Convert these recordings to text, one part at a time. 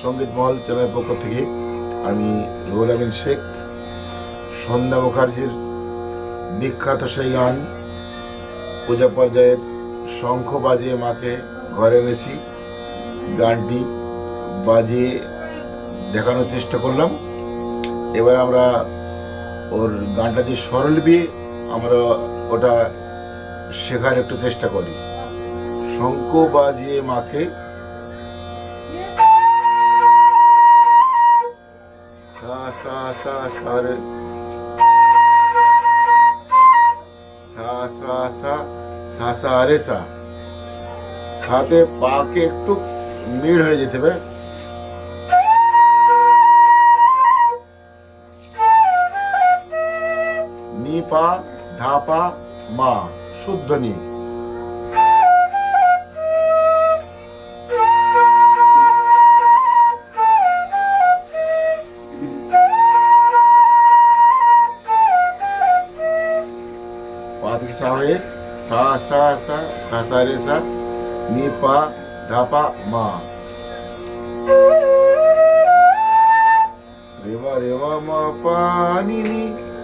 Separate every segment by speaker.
Speaker 1: সংগীত মহল চ্যানেলের পক্ষ থেকে আমি রুহুল আমিন শেখ, সন্ধ্যা মুখার্জির বিখ্যাত সেই গান, পূজা পর্যায়ের শঙ্খ বাজিয়ে মাকে ঘরে এনেছি। গানটি বাজিয়ে দেখানোর চেষ্টা করলাম। এবার আমরা ওর গানটা যে স্বরলিপি আমরা ওটা শেখার একটু চেষ্টা করি। শঙ্খ বাজিয়ে মাকে সা সা সা রে। সা সা সা সা সা রে, সা। সাথে পাকে একটু মিড় হয়ে যেতে হবে। নি পা, ধা পা, মা, শুদ্ধ নি। সা সা সা সা রে সা নি পা ধা পা মা রেমা রেমা মা পা নি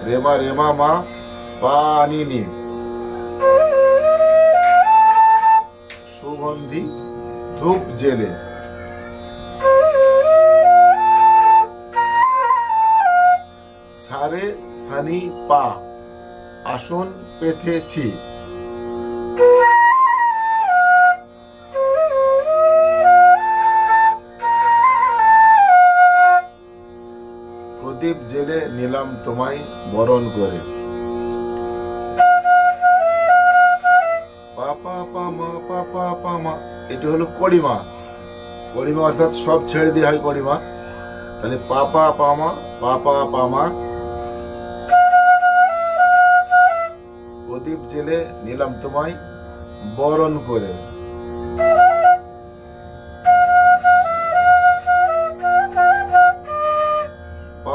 Speaker 1: রেমা রেমা মা পা নি নি সুগন্ধি ধূপ জেলে সারে সানি পা আসন পেতেছি নিলাম তোমায় বরণ করে। এটি হলো কড়িমা। কড়িমা অর্থাৎ সব ছেড়ে দিয়ে হয় কড়িমা। তাহলে পা পা পা, মা, পা পা পা, মা। প্রদীপ জেলে নিলাম তোমায় বরণ করে।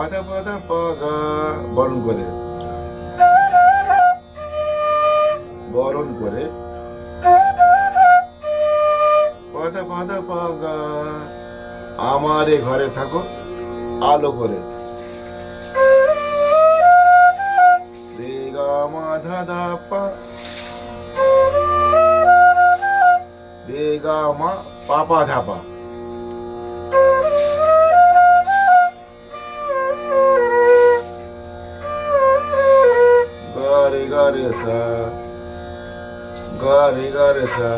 Speaker 1: পাদা পাদা পাগা বরণ করে বরণ করে পাদা পাদা পাগা আমার ঘরে থাকো, আলো করে। পা রে গা মা পা পা ধা পা গা রে গা রে সা গা রে গা রে সা।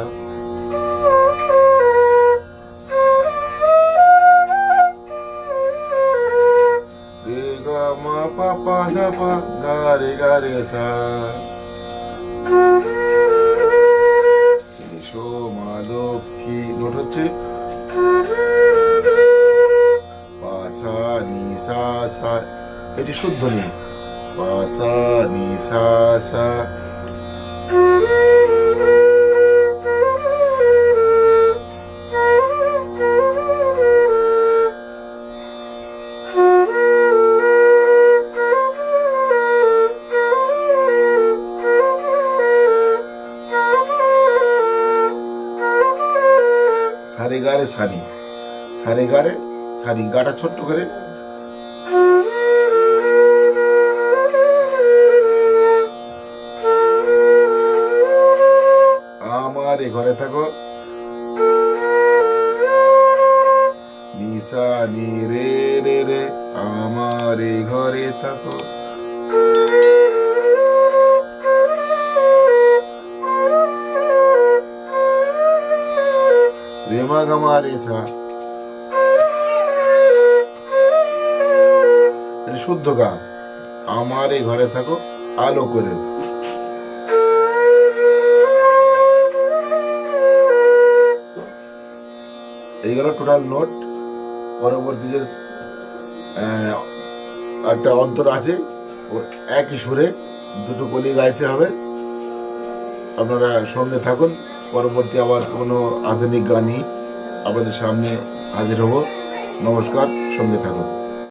Speaker 1: রে গা মা পা পা ধা পা গা রে গা রে সা এসো মা লক্ষ্মী নোট হচ্ছে? পা সা নি সা এটি শুদ্ধ নি পা সা নি সা সা সারে গারে সানি সারে গারে সানি গাটা ছোট্ট করে আমার এ ঘরে থাকো। নিশা রে রে রে, আমার ঘরে থাকো। রেমা গামা রেসা শুদ্ধ গান। আমার এই ঘরে থাকো, আলো করে। এইগুলো টোটাল নোট পরবর্তী যে একটা অন্তর আছে, ওর একই সুরে দুটো গলি গাইতে হবে। আপনারা সঙ্গে থাকুন, পরবর্তী আবার কোনো আধুনিক গানই আপনাদের সামনে হাজির হব। নমস্কার, সঙ্গে থাকুন।